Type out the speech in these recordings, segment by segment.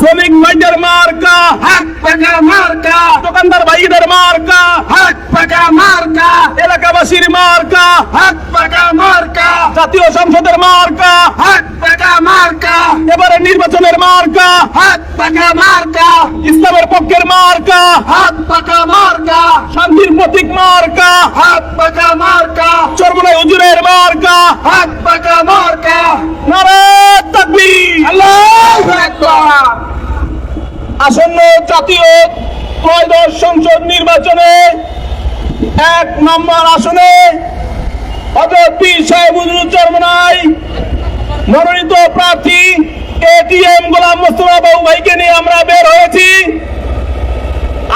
শ্রমিক ভাইদের মার্কা হাত পাকা মার্কা দোকানদার ভাইদের মার্কা হাত পাকা মার্কা। এলাকাবাসীর মার্কা। হাত পাকা মার্কা। জাতীয় সংসদের মার্কা। হাত পাকা মার্কা। এবারে নির্বাচনের মার্কা। হাত পাকা মার্কা। ইসলামের পক্ষের মার্কা। হাত পাকা মার্কা। শান্তির প্রতীক মার্কা। হাত পাকা মার্কা। চরমনাই হুজুরের মার্কা। হাত পাকা মার্কা। নারে তাকবীর। আল্লাহু আকবার। আসন্ন জাতীয় ত্রয়োদশ সংসদ নির্বাচনে এক নম্বর আসনে হজরত পীর সাহেব হুজুর চরমনাই মনোনীত প্রার্থী এটিএম গোলাম মোস্তফা বাবু ভাইকে নিয়ে আমরা বের হয়েছি।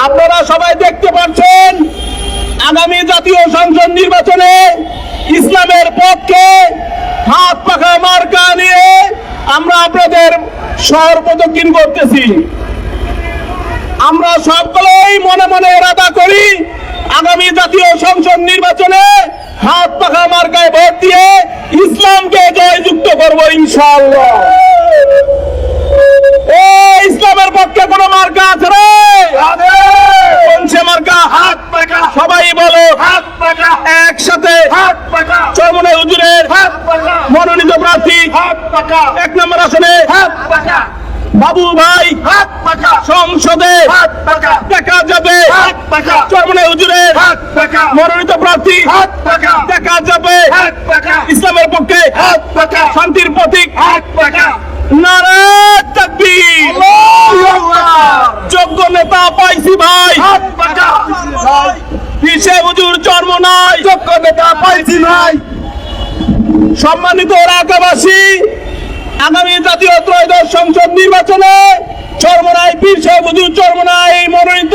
আপনারা সবাই দেখতে পাচ্ছেন আগামী জাতীয় সংসদ নির্বাচনে ইসলামের পক্ষে হাত পাখা মার্কা নিয়ে আমরা আপনাদের শহর প্রদক্ষিণ করতেছি। আমরা সকলেই মনে মনে এরাদা করি। আগামী জাতীয় সংসদ নির্বাচনে হাত পাখা মার্কায় ভোট দিয়ে ইসলামকে জয়যুক্ত করব ইনশাআল্লাহ। ইসলামের পক্ষে কোন মার্কা আছে রে? কোন সে মার্কা? হাত পাকা সবাই বলো। হাত পাকা একসাথে। হাত পাকা চরমনে হুজুরের হাত পাকা মনোনীত প্রার্থী। হাত পাকা এক নম্বর আসনে হাত পাকা বাবু ভাই হাত পাকা। সংসদে হাত পাকা। দেখা যাবে। হাত পাকা। চরমনে হুজুরের হাত পাকা। মনোনীত প্রার্থী হাত পাকা। দেখা যাবে। হাত পাকা। ইসলামের পক্ষে হাত পাকা। শান্তির প্রতীক। হাত পাকা। নারে তাকবীর। আল্লাহু আকবার। যোগ্য নেতা পাইছি ভাই। হাত পাকা। হিসেব হুজুর জন্ম নাই। যোগ্য নেতা পাইছি ভাই। সম্মানিত এলাকাবাসী আগামী জাতীয় ত্রয়োদশ সংসদ নির্বাচনে চরমনাই পীর সাহেব হুজুর চরমনাই মনোনীত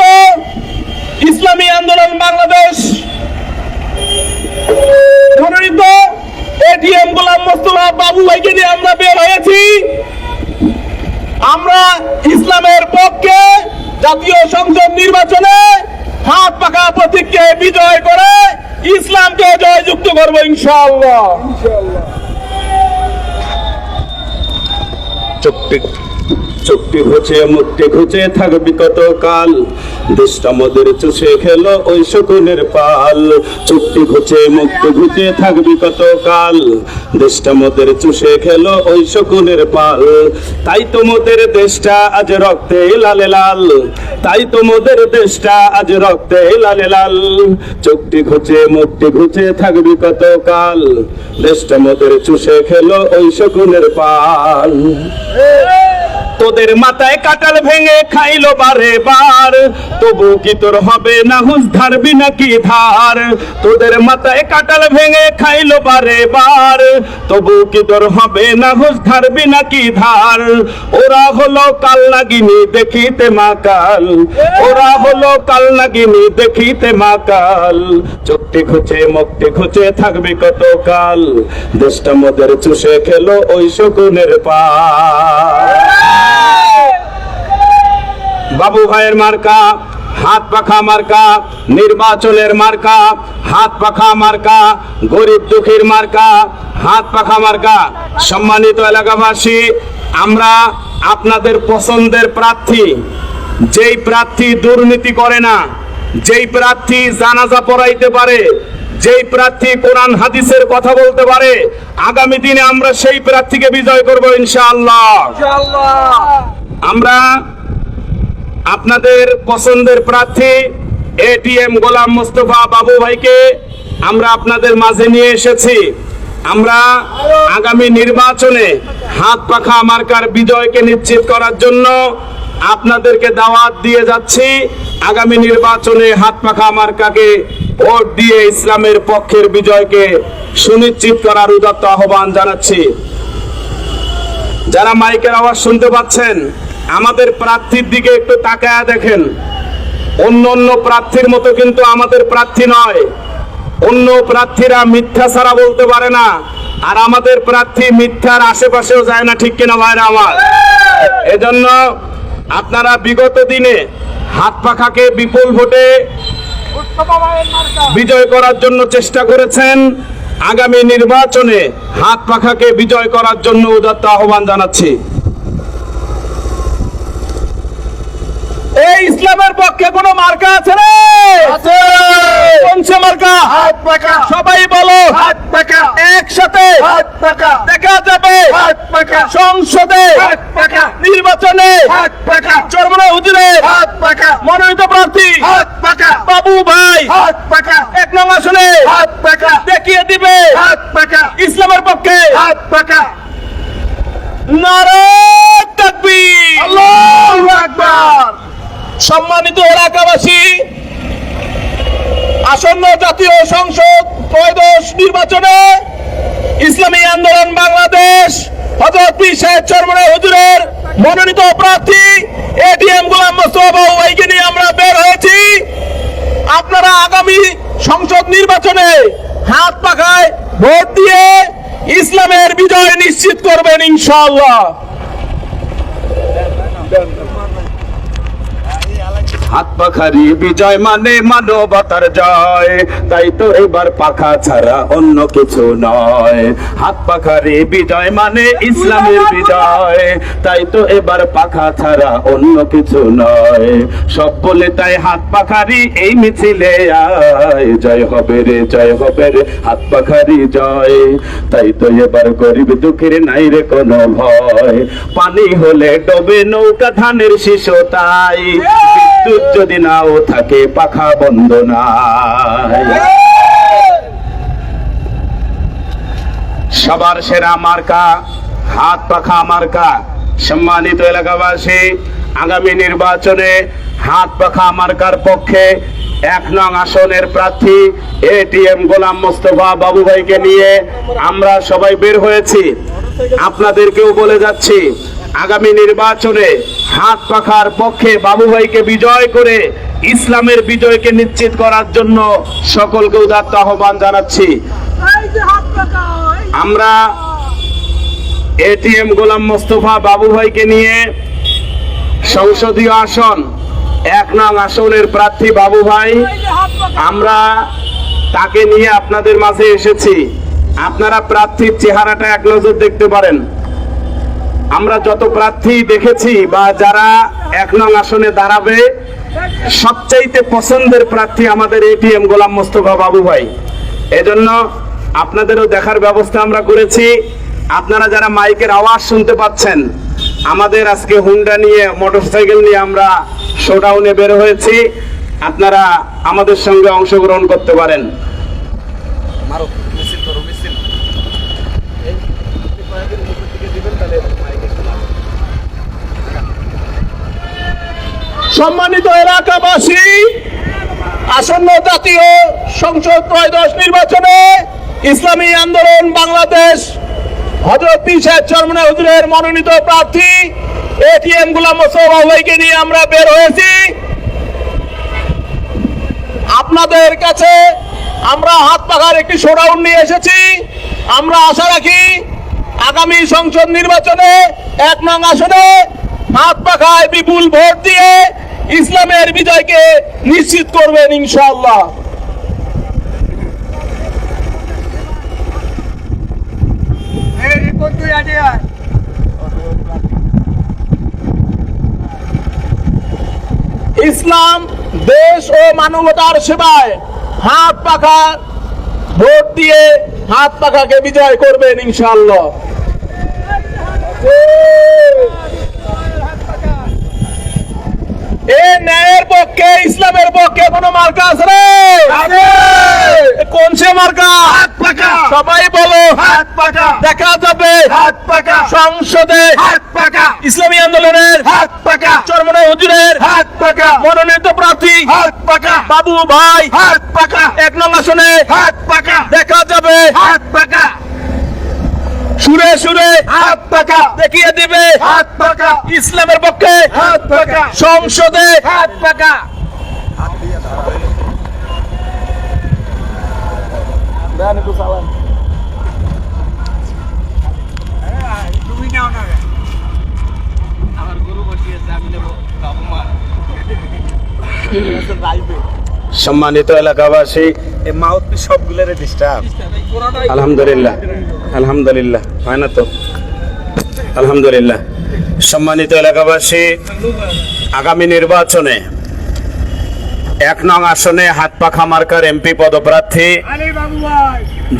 ইসলামী আন্দোলন বাংলাদেশ। মনোনীত এটিএম গোলাম মোস্তফা বাবু ভাইকে নিয়ে আমরা বের হয়েছি। আমরা ইসলামের পক্ষে জাতীয় সংসদ নির্বাচনে হাত পাকা প্রতীককে বিজয় করে ইসলামকে জয়যুক্ত করব ইনশাআল্লাহ। চোখটি চোখটি ঘুচে মুখটি ঘুচে থাকবি কত কাল দেশটা মদের চুষে খেলো ওই শকুনের পাল। চোখটি ঘুচে মুখটি ঘুচে থাকবি কত কাল দেশটা মদের চুষে খেলো ওই শকুনের পাল। তাই তো মোদের দেশটা আজ রক্তে লালে লাল। তাই তো মোদের দেশটা আজ রক্তে লালে লাল। চোখটি ঘুচে মুখটি ঘুচে থাকবি কত কাল দেশটা মোদের চুষে খেলো ওই শকুনের পাল। তোদের মাথায় কাটাল ভেঙে খাইলো বারে বার তবু কি তোর হবে না হুঁশ ধারবি নাকি ধার? তোদের মাথায় কাটাল ভেঙে খাইলো বারে বার তবু কি তোর হবে না হুঁশ ধারবি নাকি ধার? ওরা হলো কাল নাগিনি, দেখিতে মাকাল ওরা হলো কাল নাগিনি, দেখিতে মাকাল চোখটি খুঁচে মুখটি খুঁচে থাকবে কত কাল দেশটা মোদের চুষে খেলো ওই শকুনের পা বাবু ভাইয়ের মার্কা হাত পাখা মার্কা নির্বাচনের মার্কা হাত পাখা মার্কা গরিব দুঃখীর মার্কা হাত পাখা মার্কা। সম্মানিত এলাকাবাসী আমরা আপনাদের পছন্দের প্রার্থী যেই প্রার্থী দুর্নীতি করে না যেই প্রার্থী জানাজা পড়াইতে পারে যেই প্রার্থী কোরআন হাদিসের কথা বলতে পারে আগামী দিনে আমরা সেই প্রার্থীকে বিজয় করব ইনশাআল্লাহ। আমরা আপনাদের পছন্দের প্রার্থী এটিএম গোলাম মোস্তফা বাবু ভাইকে আমরা আপনাদের মাঝে নিয়ে এসেছি। আমরা আগামী নির্বাচনে হাত পাখা মার্কার বিজয়কে নিশ্চিত করার জন্য আপনাদেরকে দাওয়াত দিয়ে যাচ্ছি। আগামী নির্বাচনে হাত পাখা মার্কাকে ভোট দিয়ে ইসলামের পক্ষের বিজয়কে সুনিশ্চিত করার উদাত্ত আহ্বান জানাচ্ছি। যারা মাইকের আওয়াজ শুনতে পাচ্ছেন আমাদের প্রার্থীর দিকে একটু তাকায়া দেখেন। অন্য অন্য প্রার্থীর মতো কিন্তু আমাদের প্রার্থী নয়। অন্য প্রার্থীরা মিথ্যা ছাড়া বলতে পারে না। আর আমাদের প্রার্থী মিথ্যার আশেপাশেও যায় না, ঠিক কিনা ভাইরা আমার? এজন্য আপনারা বিগত দিনে হাত পাখাকে বিপুল ভোটে বিজয় করার জন্য চেষ্টা করেছেন। আগামী নির্বাচনে হাত পাখাকে বিজয় করার জন্য উদাত্ত আহ্বান জানাচ্ছি। ইসলামের পক্ষে কোনো মার্কা আছে রে মার্কা হাত পাকা সবাই বলো হাত পাকা একসাথে হাত পাকা দেখা যাবে হাত পাকা সংসদে হাত পাকা নির্বাচনে হাত পাকা চরমনা হুজুরের হাত পাকা মনোনীত প্রার্থী হাত পাকা বাবু ভাই হাত পাকা এক নং আসনে হাত পাকা দেখিয়ে দিবে হাত পাকা ইসলামের পক্ষে হাত পাকা নারে তাকবীর আল্লাহু আকবার সম্মানিত এলাকাবাসী, আসন্ন জাতীয় সংসদ ত্রয়োদশ নির্বাচনে ইসলামী আন্দোলন বাংলাদেশ, হজরত পীর সাহেব চরমনে হুজুরের মনোনীত প্রার্থী এটিএম গোলাম মোস্তফা ভাইকে নিয়ে আমরা বের হয়েছি। আপনারা আগামী সংসদ নির্বাচনে হাত পাখায় ভোট দিয়ে ইসলামের বিজয় নিশ্চিত করবেন ইনশাআল্লাহ। হাত পাখারি বিজয় মানে মানবতার জয়। তাই তো এবার পাখা ছাড়া অন্য কিছু নয়। হাত পাখারি বিজয় মানে ইসলামের বিজয় তাই তো এবার পাখা ছাড়া অন্য কিছু নয়। সব বলে তাই হাত পাখারি এই মিছিলে আয়। জয় হবে রে জয় হবে রে হাত পাখারি জয়। তাই তো এবার গরিব দুঃখের নাই রে কোনো ভয়। পানি হলে ডোবে নৌকা ধানের শিশু তাই। বিদ্যুৎ যদি নাও থাকে পাখা বন্ধ নাই। সবার সেরা মার্কা, হাত পাখা মার্কা। সম্মানিত এলাকাবাসী, আগামী নির্বাচনে হাত পাখা মার্কার পক্ষে এক নং আসনের প্রার্থী এটিএম গোলাম মোস্তফা বাবু ভাইকে নিয়ে আমরা সবাই বের হয়েছি। আপনাদেরকেও বলে যাচ্ছি আগামী নির্বাচনে হাত পাখার পক্ষে বাবু ভাইকে বিজয় করে ইসলামের বিজয়কে নিশ্চিত করার জন্য সকলকে উদাত্ত আহ্বান জানাচ্ছি। আমরা এটিএম গোলাম মোস্তফা বাবু ভাইকে নিয়ে সংসদীয় আসন এক নং আসনের প্রার্থী বাবু ভাই আমরা তাকে নিয়ে আপনাদের মাঝে এসেছি। আপনারা প্রার্থীর চেহারাটা এক নজর দেখতে পারেন। আমরা যত প্রার্থী দেখেছি বা যারা এক নং আসনে দাঁড়াবে, সবচাইতে পছন্দের প্রার্থী আমাদের এটিএম গোলাম মোস্তফা বাবু ভাই। এজন্য আপনাদেরও দেখার ব্যবস্থা আমরা করেছি। আপনারা যারা মাইকের আওয়াজ শুনতে পাচ্ছেন, আমাদের আজকে হুন্ডা নিয়ে, মোটরসাইকেল নিয়ে আমরা শোডাউনে বের হয়েছি। আপনারা আমাদের সঙ্গে অংশগ্রহণ করতে পারেন। সম্মানিত এলাকাবাসী, আসন্ন জাতীয় সংসদ ত্রয়োদশ নির্বাচনে ইসলামী আন্দোলন বাংলাদেশ হজরত সাহেব চরমনা হুজুরের মনোনীত প্রার্থী এটিএম গুলাম মোস্তফা ভাইকে নিয়ে আমরা বের হয়েছি। আপনাদের কাছে আমরা হাত পাখার একটি শোডাউন নিয়ে এসেছি। আমরা আশা রাখি আগামী সংসদ নির্বাচনে এক নং আসনে হাত পাখায় বিপুল ভোট দিয়ে ইসলামের বিজয়কে নিশ্চিত করবেন ইনশাআল্লাহ। ইসলাম দেশ ও মানবতার সেবায় হাত পাখা ভোট দিয়ে হাত পাখাকে বিজয় করবেন ইনশাআল্লাহ। এ ন্যায়ের পক্ষে ইসলামের পক্ষে কোন মার্কা আছে রে কোন সে মার্কা হাত পাকা সবাই বলো হাত পাকা দেখা যাবে হাত পাকা সংসদে হাত পাকা ইসলামী আন্দোলনের হাত পাকা চরমনা হুজুরের হাত পাকা মনোনীত প্রার্থী হাত পাকা বাবু ভাই হাত পাকা এক নং আসনে হাত পাকা দেখা যাবে হাত পাকা সুরে সুরে হাত পাকা দেখিয়ে দিবে। হাত পাকা ইসলামের পক্ষে। হাত পাকা সংসদে। হাত পাকা সম্মানিত এলাকাবাসী এই মাউথ সবগুলোরে ডিস্টার্ব আলহামদুলিল্লাহ আলহামদুলিল্লাহ। হয় না তো? আলহামদুলিল্লাহ। সম্মানিত এলাকাবাসী, আগামী নির্বাচনে এক নং আসনে হাত পাখা মার্কার এমপি পদপ্রার্থী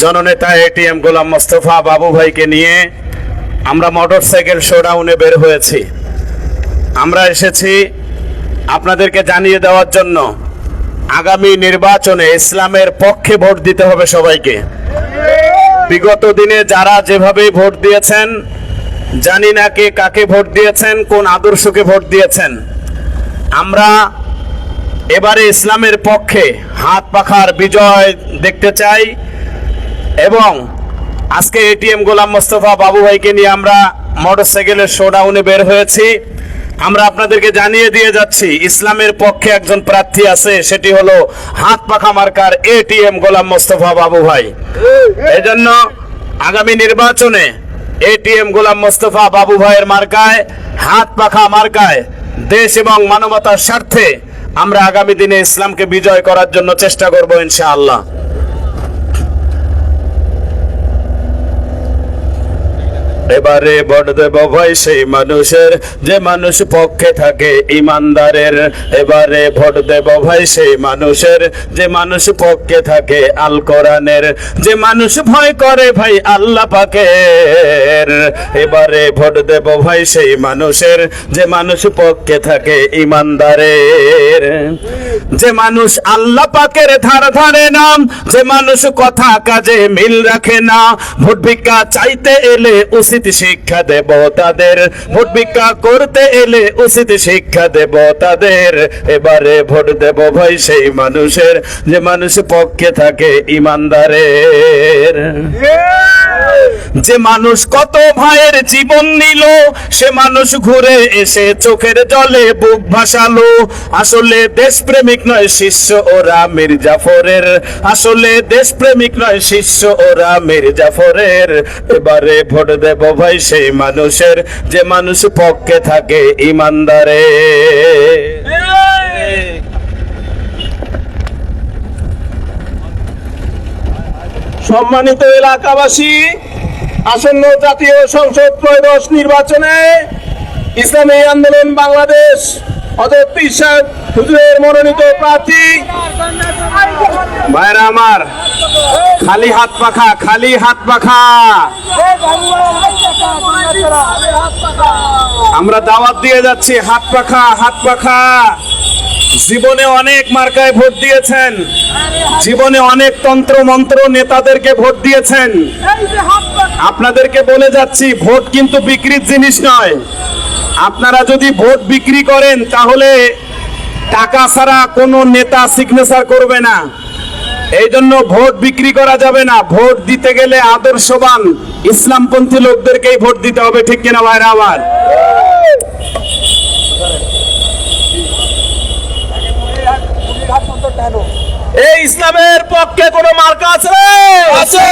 জননেতা এটিএম গোলাম মোস্তফা বাবু ভাইকে নিয়ে আমরা মোটর সাইকেল শোডাউনে বের হয়েছি। আমরা এসেছি আপনাদেরকে জানিয়ে দেওয়ার জন্য আগামী নির্বাচনে ইসলামের পক্ষে ভোট দিতে হবে সবাইকে। বিগত দিনে যারা যেভাবে ভোট দিয়েছেন জানি না কে কাকে ভোট দিয়েছেন, কোন আদর্শকে ভোট দিয়েছেন। আমরা এবারে ইসলামের পক্ষে হাত পাখার বিজয় দেখতে চাই এবং আজকে এটিএম গোলাম মোস্তফা বাবু ভাইকে নিয়ে আমরা মোটরসাইকেলের শোডাউনে বের হয়েছি। আমরা আপনাদেরকে জানিয়ে দিয়ে যাচ্ছি, ইসলামের পক্ষে একজন প্রার্থী আছে, সেটি হলো হাত পাখা মার্কার এটিএম গোলাম মোস্তফা বাবু ভাই। এজন্য আগামী নির্বাচনে এটিএম গোলাম মোস্তফা বাবু ভাইয়ের মার্কায়, হাত পাখা মার্কায়, দেশ এবং মানবতার স্বার্থে আমরা আগামী দিনে ইসলামকে বিজয় করার জন্য চেষ্টা করব ইনশাআল্লাহ। এবারে ভোট দেব ভাই সেই মানুষের, যে মানুষ পক্ষে থাকে ইমানদারের। এবারে ভোট দেব ভাই সেই মানুষের, যে মানুষ পক্ষে থাকে আল কোরআনের। যে মানুষ ভয় করে ভাই আল্লাহ পাকের। এবারে ভোট দেব ভাই সেই মানুষের, যে মানুষ পক্ষে থাকে ইমানদারের। যে মানুষ আল্লাহ পাকের ধার ধারে নাম, যে মানুষ কথা কাজে মিল রাখে না, ভোট ভিক্ষা চাইতে এলে উচিত শিক্ষা দেব তাদের। ভোট ভিক্ষা করতে এলে উচিত শিক্ষা দেব তাদের। এবারে ভোট দেব ভাই সেই মানুষের, যে মানুষ পক্ষে থাকে ইমানদারের। যে মানুষ কত ভাইয়ের জীবন নিল, সে মানুষ ঘুরে এসে চোখের জলে বুক ভাসালো। আসলে দেশপ্রেমিক নয় শিষ্য ওরা মীর জাফরের আসলে দেশপ্রেমিক নয় শিষ্য ওরা মীর এবারে ভোট দেব ভাই সেই মানুষের। যে মানুষ পক্ষে থাকে, ইমানদারে। সম্মানিত এলাকাবাসী, আসন্ন জাতীয় সংসদ ত্রয়োদশ নির্বাচনে ইসলামী আন্দোলন বাংলাদেশ হুজুরের মনোনীত প্রার্থী। ভাইরা আমার, খালি হাত পাখা, খালি হাত পাখা। আমরা দাওয়াত দিয়ে যাচ্ছি, হাত পাখা হাত পাখা। জীবনে অনেক মার্কায় ভোট দিয়েছেন। জীবনে অনেক তন্ত্র মন্ত্র নেতাদেরকে ভোট দিয়েছেন। আপনাদেরকে বলে যাচ্ছি, ভোট কিন্তু বিক্রির জিনিস নয়। আপনারা যদি ভোট বিক্রি করেন, তাহলে টাকা ছাড়া কোনো নেতা সিগনেচার করবে না। এই জন্য ভোট বিক্রি করা যাবে না। ভোট দিতে গেলে আদর্শবান ইসলামপন্থী লোকদেরকেই ভোট দিতে হবে, ঠিক কিনা ভাইরা আমার? এই ইসলামের পক্ষে কোন মার্কা আছে? আছে।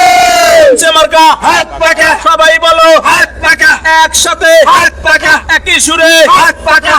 যে মার্কা? হাত পাকা। সবাই বলো। হাত পাকা। একসাথে। হাত পাকা। একই সুরে। হাত পাকা।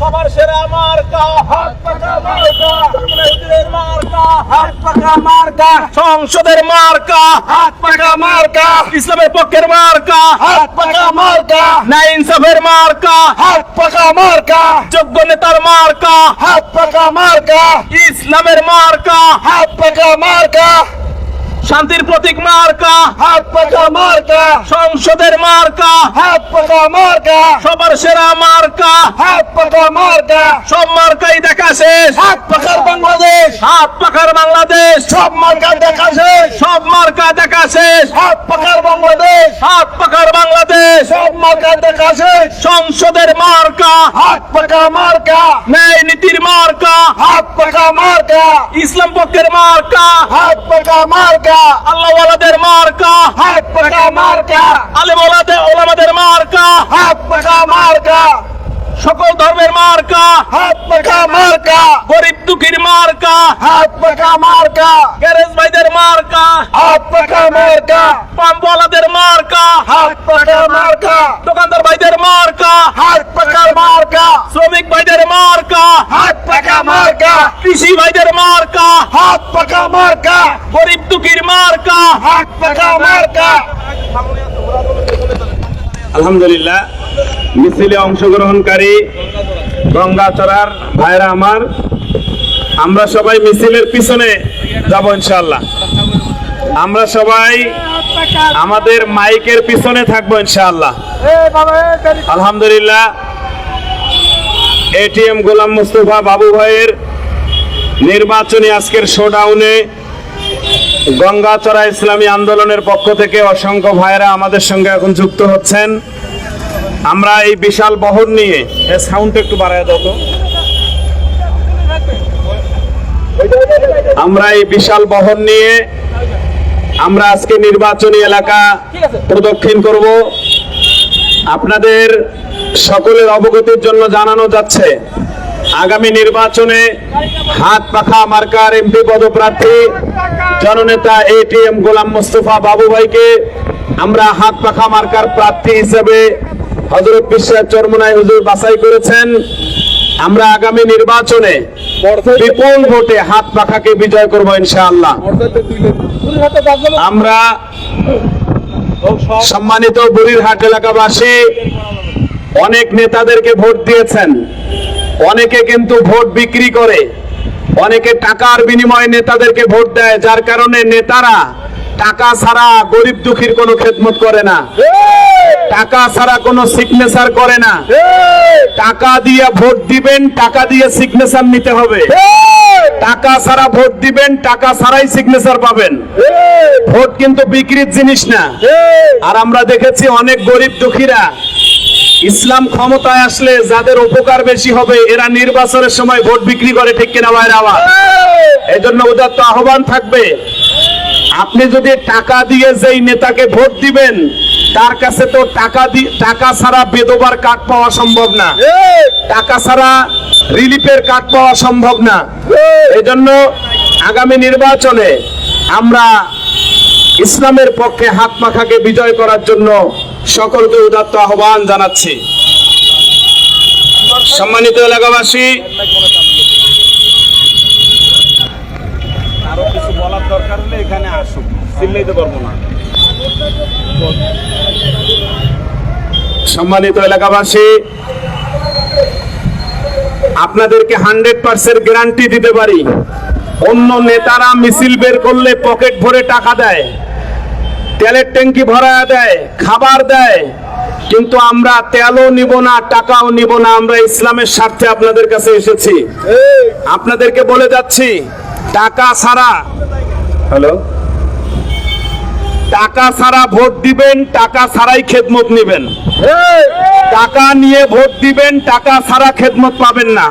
সবার সেরা মার্কা হাত পাকা মার্কা হুজুরের মার্কা হাত পাকা মার্কা। সংসদের মার্কা। হাত পাকা মার্কা। ইসলামের পক্ষের মার্কা। হাত পাকা মার্কা। নাইন ইনসাফের মার্কা। হাত পাকা মার্কা। যোগ্য নেতার মার্কা। হাত পাকা মার্কা। ইসলামের মার্কা। হাত পাকা মার্কা। শান্তির প্রতীক মার্কা। হাত পাকা মার্কা। সংসদের মার্কা। হাত পাকা মার্কা। সবার সেরা মার্কা। হাত পাকা মার্কা। সব মার্কাই দেখা শেষ। হাত পাকার বাংলাদেশ। হাত পাকার বাংলাদেশ। সব মার্কা দেখা শেষ। সব মার্কা দেখা শেষ। হাত পাকার বাংলাদেশ। হাত পাকার বাংলাদেশ। সব মার্কা দেখা শেষ। সংসদের মার্কা। হাত পাকা মার্কা। ন্যায় নীতির মার্কা। হাত পাকা মার্কা। ইসলাম পক্ষের মার্কা। হাত পাকা মার্কা। আল্লাহ ওয়ালাদের মার্কা। হাত পাকা মার্কা। আলে ওলাদের ওলামাদের মার্কা। হাত পাকা মার্কা। সকল ধর্মের মার্কা হাত পাকা মার্কা গরিব দুঃখীর মার্কা হাত পাকা মার্কা গ্যারেজ ভাইদের মার্কা হাত পাকা মার্কা পাম্পওয়ালাদের মার্কা হাত পাকা মার্কা দোকানদার ভাইদের মার্কা হাত পাকা মার্কা শ্রমিক ভাইদের মার্কা হাত পাকা মার্কা কৃষি ভাইদের মার্কা হাত পাকা মার্কা গরিব দুঃখীর মার্কা। হাত পাকা মার্কা। আলহামদুলিল্লাহ মিছিলে অংশগ্রহণকারী গঙ্গাচড়ার ভাইরা আমার। আমরা সবাই মিছিলের পিছনে যাব ইনশাআল্লাহ। আমরা সবাই আমাদের মাইকের পিছনে থাকব ইনশাআল্লাহ। আলহামদুলিল্লাহ এটিএম গোলাম মুস্তফা বাবু ভাইয়ের নির্বাচনী আজকের শোডাউনে গঙ্গাচড়া ইসলামী আন্দোলনের পক্ষ থেকে অসংখ্য ভাইরা আমাদের সঙ্গে এখন যুক্ত হচ্ছেন। আমরা এই বিশাল বহর নিয়ে সাউন্ড একটু বাড়ায় দাও তো। আমরা এই বিশাল বহর নিয়ে আমরা আজকে নির্বাচনী এলাকা প্রদক্ষিণ করব। আপনাদের সকলের অবগতির জন্য জানানো যাচ্ছে, আগামী নির্বাচনে হাত পাখা মার্কার এমপি পদপ্রার্থী জননেতা এটিএম গোলাম মোস্তফা বাবু ভাইকে আমরা হাত পাখা মার্কার প্রার্থী হিসেবে হজরত বিশ্বাস চরমনাই হুজুর বাছাই করেছেন। আমরা আগামী নির্বাচনে বিপুল ভোটে হাত পাখাকে বিজয় করব ইনশাআল্লাহ। আমরা সম্মানিত বুড়িরহাট এলাকাবাসী অনেক নেতাদেরকে ভোট দিয়েছেন। অনেকে কিন্তু ভোট বিক্রি করে। অনেকে টাকার বিনিময়ে নেতাদেরকে ভোট দেয় যার কারণে নেতারা টাকা ছাড়া গরিব দুঃখীর কোনো খেদমত করে না। টাকা ছাড়া কোনো সিগনেচার করে না। টাকা দিয়ে ভোট দিবেন, টাকা দিয়ে সিগনেচার নিতে হবে। টাকা ছাড়া ভোট দিবেন, টাকা ছাড়াই সিগনেচার পাবেন। ভোট কিন্তু বিক্রির জিনিস না। আর আমরা দেখেছি অনেক গরিব দুঃখীরা ইসলাম ক্ষমতায় আসলে যাদের উপকার বেশি হবে, এরা নির্বাচনের সময় ভোট বিক্রি করে, ঠিক কিনা ভাইরা? আবার এই জন্য ওদের তো আহ্বান থাকবে। আপনি যদি টাকা দিয়ে যেই নেতাকে ভোট দিবেন তার কাছে তো টাকা দি টাকা ছাড়া বেদবার কার্ড পাওয়া সম্ভব না। টাকা ছাড়া রিলিফের কার্ড পাওয়া সম্ভব না। এই! জন্য আগামী নির্বাচনে আমরা ইসলামের পক্ষে হাত মাখাকে বিজয় করার জন্য সকলকে উদাত্ত আহ্বান জানাচ্ছি। সম্মানিত এলাকাবাসী আরও কিছু বলার দরকার এখানে আসুন চিল্লাইতে পারব না। সম্মানিত এলাকাবাসী আপনাদেরকে হান্ড্রেড পার্সেন্ট গ্যারান্টি দিতে পারি। অন্য নেতারা মিছিল বের করলে পকেট ভরে টাকা দেয় তেলের ট্যাঙ্কি ভরা দেয় খাবার দেয় কিন্তু আমরা তেলও নিব না টাকাও নিব না আমরা ইসলামের স্বার্থে আপনাদের কাছে এসেছি। আপনাদেরকে বলে যাচ্ছি টাকা ছাড়া হ্যালো? টাকা ছাড়া ভোট দিবেন টাকা ছাড়াই খেদমত নেবেন। টাকা নিয়ে ভোট দিবেন টাকা ছাড়া খেদমত পাবেন না।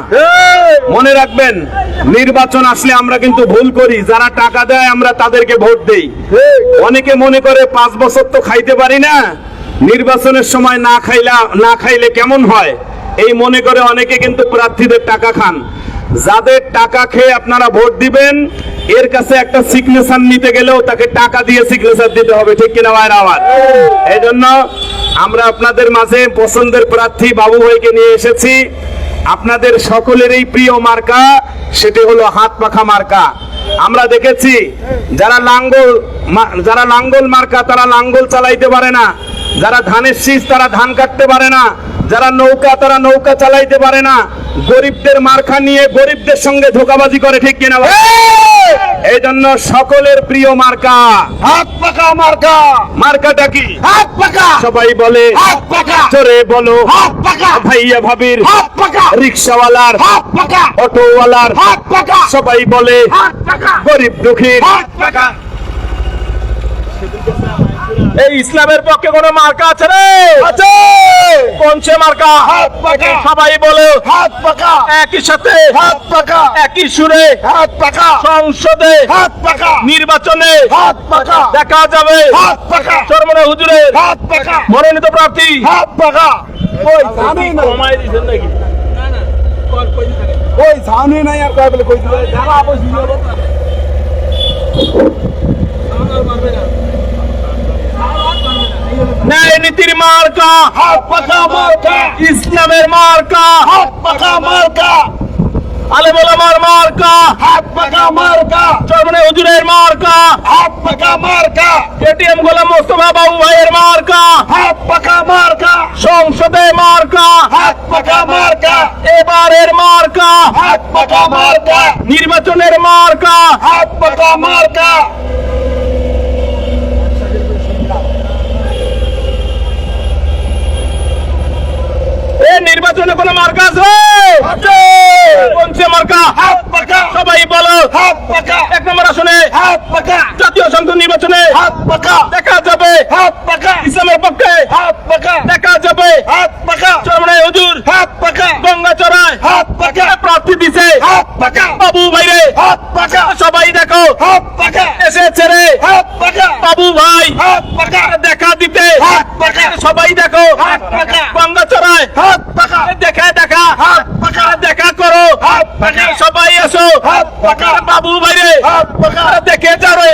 মনে রাখবেন নির্বাচন আসলে আমরা কিন্তু ভুল করি। যারা টাকা দেয় আমরা তাদেরকে ভোট দেই। অনেকে মনে করে পাঁচ বছর তো খাইতে পারি না। নির্বাচনের সময় না খাইলা না খাইলে কেমন হয়? এই মনে করে অনেকে কিন্তু প্রার্থীদের টাকা খান। যাদের টাকা খেয়ে আপনারা ভোট দিবেন এর কাছে একটা সিগনেচার নিতে গেলেও তাকে টাকা দিয়ে সিগনেচার দিতে হবে, ঠিক কিনা ভাইরা আমার এই জন্য আমরা আপনাদের মাঝে পছন্দের প্রার্থী বাবু ভাইকে নিয়ে এসেছি। আপনাদের সকলেরই প্রিয় মার্কা, সেটি হলো হাত পাখা মার্কা। আমরা দেখেছি, যারা লাঙ্গল যারা লাঙ্গল মার্কা, তারা লাঙ্গল চালাইতে পারে না। যারা ধানের শীষ, তারা ধান কাটতে পারে না। যারা নৌকা তারা নৌকা চালাইতে পারে না। গরিবদের মার্কা নিয়ে গরিবদের সঙ্গে ধোকাবাজি করে ঠিক কিনা? এই! জন্য সকলের প্রিয় মার্কা। হাত পাকা মার্কা। মার্কাটা কি? হাত পাকা। সবাই বলে হাত পাকা। জোরে বলো। হাত পাকা। ভাইয়া ভাবির হাত পাকা। রিক্সাওয়ালার হাত পাকা। অটোওয়ালার হাত পাকা। সবাই বলে হাত পাকা। গরিব দুঃখীর। হাত পাকা। এই ইসলামের পক্ষে কোনো মার্কা আছে রে? আছে। কোন সে মার্কা? হাত পাকা। সবাই বলে। হাত পাকা। একই সাথে। হাত পাকা। একই সুরে। হাত পাকা। সংসদে। হাত পাকা। নির্বাচনে। হাত পাকা। দেখা যাবে। হাত পাকা। চরমনে হুজুরের। হাত পাকা। মনোনীত প্রার্থী। হাত পাকা। ওই আমি না কমাই দিয়েছেন নাকি? ওই সামনে নাই আর কয় বলে কই দিবে যারা আপস নিয়ে যাব ন্যায় নীতির মার্কা। হাত মার্কা। ইসলামের মার্কা। হাত পাকা মার্কা। আলে মার্কা। হাত পাকা মার্কা। চরমনে হুজুরের মার্কা। হাত পাকা মার্কা। এটিএম গোলাম মোস্তফা বাবু ভাইয়ের মার্কা। হাত পাকা মার্কা। সংসদে মার্কা। হাত পাকা মার্কা। এবারের মার্কা। হাত পাকা মার্কা। নির্বাচনের মার্কা। হাত পাকা মার্কা। নির্বাচনে কোন মার্কা আছে কোনছে মার্কা হাত পাকা সবাই বলো হাত পাকা এক নম্বর আসনে হাত পাকা জাতীয় সংসদ নির্বাচনে হাত পাকা দেখা যাবে হাত পাকা ইসলামের পক্ষে হাত পাকা দেখা যাবে হাত পাকা চরমনে হুজুর হাত পাকা গঙ্গা চড়ায় হাত পাকা প্রার্থী দিছে হাত পাকা বাবু ভাইরে হাত পাকা সবাই দেখো হাত পাকা এসেছে রে হাত পাকা বাবু ভাই হাত পাকা দেখা দিতে হাত সবাই দেখো হাত গঙ্গা চড়ায় হাত দেখা দেখা হাত পাকা দেখা করো সবাই পাকা বাবু পাকা দেখে যাবে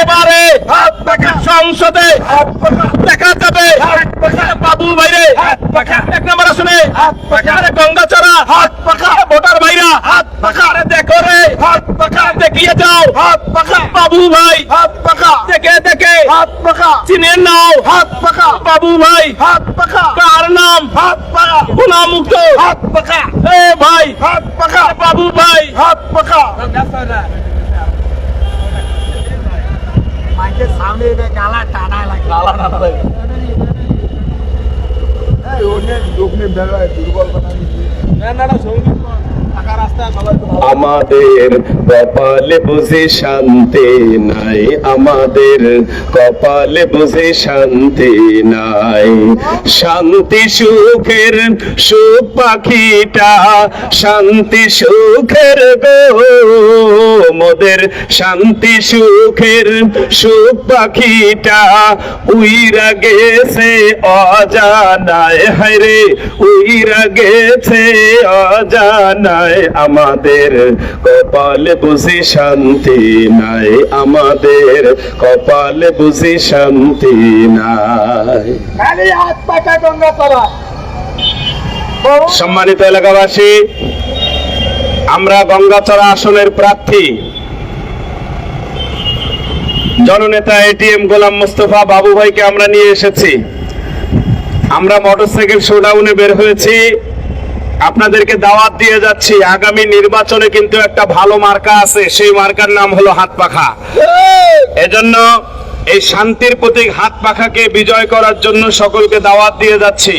এবারে সংসদে হাত পাকা দেখা যাবে বাবু পাকা এক নম্বর আসনে হাত পাকা গঙ্গা হাত পাকা ভোটার পাকা দেখো রে দেখিয়ে যাও হাত পাকা বাবু ভাই হাত পাকা দেখে দেখে। হাত পাকা চিনে নাও। হাত পাকা বাবু ভাই হাত পাকা কার নাম? হাত পাকা গুনা মুক্ত হাত পাকা এ ভাই হাত পাকা বাবু ভাই। হাত পাকা আমাদের কপালে বুঝি শান্তি নাই, আমাদের কপালে বুঝি শান্তি নাই। শান্তি সুখের সুখ পাখিটা, শান্তি সুখের গো। মোদের শান্তি সুখের সুখ পাখিটা উইরা গেছে অজানায়। হায়রে, উইরা গেছে অজানায়। আমাদের কপালে বুঝি শান্তি নাই আমাদের কপালে বুঝি শান্তি নাই। সম্মানিত এলাকাবাসী আমরা গঙ্গাচড়া আসনের প্রার্থী। জননেতা এটিএম গোলাম মোস্তফা বাবু ভাইকে আমরা নিয়ে এসেছি। আমরা মোটরসাইকেল শোডাউনে বের হয়েছি। আপনাদেরকে দাওয়াত দিয়ে যাচ্ছি। আগামী নির্বাচনে কিন্তু একটা ভালো মার্কা আছে। সেই মার্কার নাম হলো হাত পাখা। এজন্য এই শান্তির প্রতীক হাত পাখাকে বিজয় করার জন্য সকলকে দাওয়াত দিয়ে যাচ্ছি।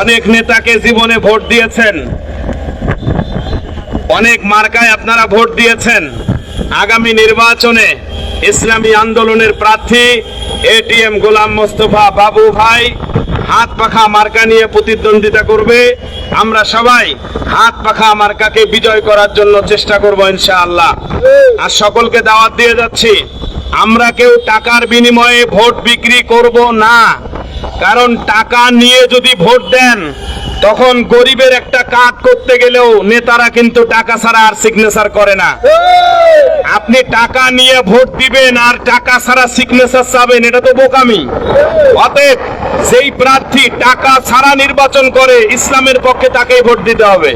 অনেক নেতাকে জীবনে ভোট দিয়েছেন। অনেক মার্কায় আপনারা ভোট দিয়েছেন। আগামী নির্বাচনে ইসলামী আন্দোলনের প্রার্থী এটিএম গোলাম মোস্তফা বাবু ভাই হাত পাখা মার্কা নিয়ে প্রতিদ্বন্দ্বিতা করবে। আমরা সবাই হাত পাখা মার্কাকে বিজয় করার জন্য চেষ্টা করব ইনশাআল্লাহ। আর সকলকে দাওয়াত দিয়ে যাচ্ছি, আমরা কেউ টাকার বিনিময়ে ভোট বিক্রি করব না। কারণ টাকা নিয়ে যদি ভোট দেন তখন গরিবের একটা কাজ করতে গেলেও নেতারা কিন্তু টাকা ছাড়া আর সিগনেচার করে না। আপনি টাকা নিয়ে ভোট দিবেন আর টাকা ছাড়া সিগনেচার চাবেন, এটা তো বোকামি। অতএব যেই প্রার্থী টাকা ছাড়া নির্বাচন করে, ইসলামের পক্ষে তাকেই ভোট দিতে হবে।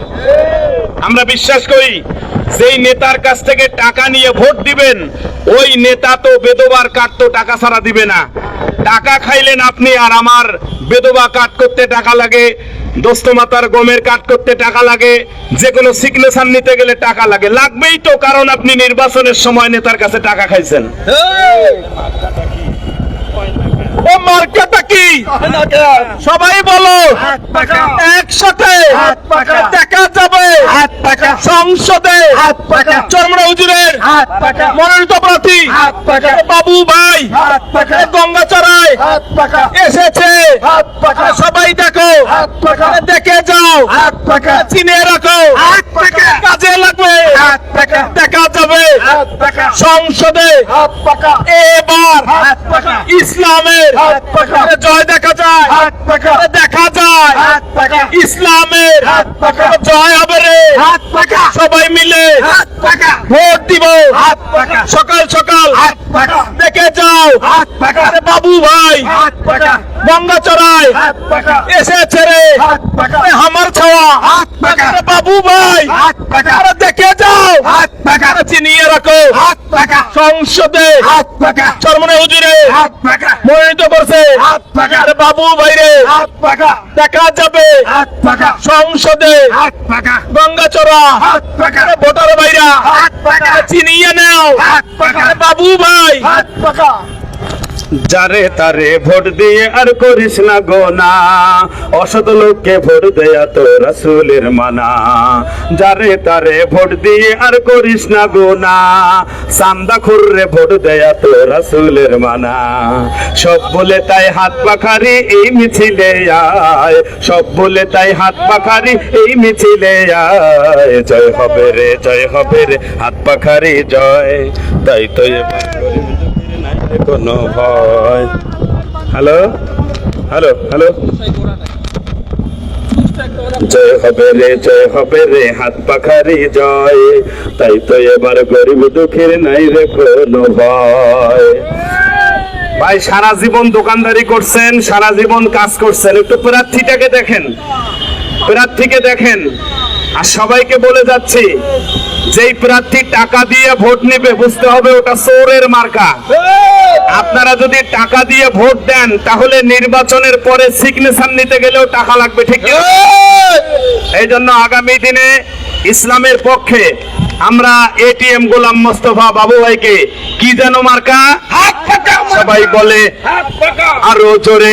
আমরা বিশ্বাস করি, যেই নেতার কাছ থেকে টাকা নিয়ে ভোট দিবেন, ওই নেতা তো বেদবার কাট তো টাকা ছাড়া দিবে না। টাকা খাইলেন আপনি আর আমার বেদবা কাট করতে টাকা লাগে। দোস্ত মাতার গমের কাট করতে টাকা লাগে যে কোনো সিগনেচার নিতে গেলে টাকা লাগে। লাগবেই তো, কারণ আপনি নির্বাচনের সময় নেতার কাছে টাকা খাইছেন। ও কি সবাই বলো একসাথে দেখা যাবে সংসদে হাত পাকা চরমনা হুজুরের মনোনীত প্রার্থী বাবু ভাই গঙ্গাচড়ায় এসেছে হাত পাকা সবাই দেখো দেখে যাও হাত পাকা চিনে রাখো কাজে লাগবে দেখা যাবে সংসদে হাত পাকা এবার হাত পাকা ইসলামের জয় দেখা যায় দেখা যায় ইসলামের। জয় হবে রে সবাই মিলে ভোট দিব সকাল সকাল দেখে যাও বাবু ভাই গঙ্গা চড়ায় এসেছে রে আমার ছাওয়া বাবু ভাই দেখে যাও চিনিয়ে রাখো হাত পাকা সংসদে চরমনে হুজুরে মনোনীত আরে বাবু ভাইরে হাত পাকা। দেখা যাবে। সংসদে। গঙ্গাচড়া ভোটার ভাইরা। হাত পাকা। আরে চিনিয়ে নাও। বাবু ভাই। হাত পাকা। যারে তারে ভোট দিয়ে আর করিস না গোনা অসৎ লোককে ভোট দেয়া তো রাসুলের মানা। যারে তারে ভোট দিয়ে আর করিস না গোনা সান্দা খুররে ভোট দেয়া তো রাসুলের মানা। সব বলে তাই হাত পাখারি, এই মিছিলে আয়। সব বলে তাই হাত পাখারি, এই মিছিলে আয়। জয় হবে রে, জয় হবে রে, হাত পাখারি, জয়। তাই তো এবার গরিব নাই রে হ্যালো হ্যালো হ্যালো জয় হবে রে, জয় হবে রে, হাত পাখারি জয়। তাই তো এবার গরিব দুঃখের নাই রে কোনো ভয়। ভাই, সারা জীবন দোকানদারি করছেন, সারা জীবন কাজ করছেন। একটু প্রার্থীটাকে দেখেন। প্রার্থীকে দেখেন। আর সবাইকে বলে যাচ্ছি যেই প্রার্থী টাকা দিয়ে ভোট নেবে বুঝতে হবে ওটা চোরের মার্কা। আপনারা যদি টাকা দিয়ে ভোট দেন তাহলে নির্বাচনের পরে সিগনেচার নিতে গেলেও টাকা লাগবে ঠিক এই! জন্য আগামী দিনে ইসলামের পক্ষে আমরা এটিএম গোলাম মোস্তফা বাবু ভাইকে কি যেন মার্কা? সবাই বলে আরও জোরে।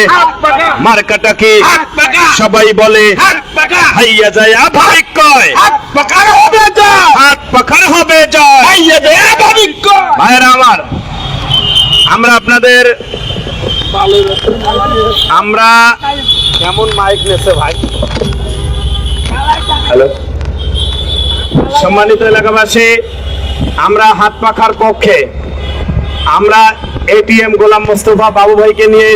মার্কাটা কি? সবাই বলে হাইয়া যায় ভাই কয়। হাত পাখার হবে ভাইরা আমার আমরা আপনাদের আমরা কেমন মাইক নেছে ভাই? হ্যালো? সম্মানিত এলাকাবাসী আমরা হাত পাখার পক্ষে আমরা এটিএম গোলাম মোস্তফা বাবু ভাইকে নিয়ে